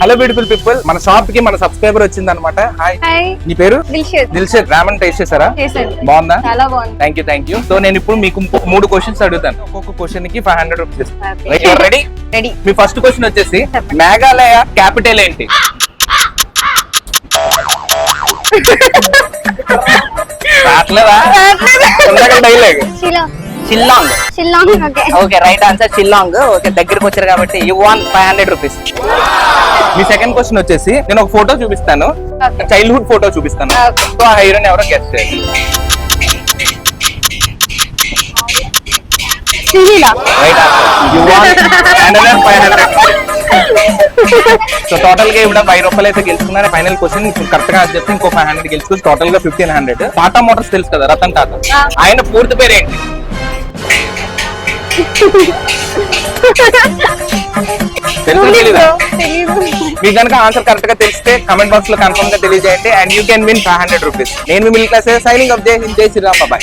Hello beautiful people మన షాప్కి మన సబ్స్క్రైబర్ వచ్చింది అనమాట హాయ్ నీ పేరు? దిల్షద్ రామన్ టేస్ట్ చేశారా? బాగుందా? Thank you thank you so నేను ఇప్పుడు మీకు మూడు క్వశ్చన్స్ అడుగుతాను. ఒక్కొక్క క్వశ్చన్కి five hundred rupees. Ready ready మీ ఫస్ట్ క్వశ్చన్ వచ్చేసి. మేఘాలయ క్యాపిటల్ ఏంటి? Dialogue Shillong Shillong okay right answer Shillong okay దగ్గరికి వచ్చారు కాబట్టి you won five hundred rupees me second question వచ్చేసి నేను ఒక ఫోటో చూపిస్తాను. చైల్డ్హుడ్ ఫోటో చూపిస్తాను. సో ఆ హీరోని ఎవరో గెస్ట్ చేయండి. సో టోటల్గా ఇప్పుడు ఫైవ్ రూపాయలు అయితే గెలుచుకున్నారు ఫైనల్ క్వశ్చన్ కరెక్ట్గా చెప్తే ఇంకో ఫైవ్ హండ్రెడ్ గెలుచుకోవచ్చు. టోటల్గా ఫిఫ్టీన్ హండ్రెడ్ టాటా మోటార్స్ తెలుసు కదా రతన్ టాటా. ఆయన పూర్తి పేరు ఏంటి? తెలుసా తెలీదా? మీకు కనుక ఆన్సర్ కరెక్ట్గా తెలిస్తే కమెంట్ బాక్స్లో కన్ఫర్మ్గా తెలియజేయండి. And you can win five hundred rupees నేను మీ సైనింగ్ అప్ జై హింద్. జై శ్రీరామ్. బాయ్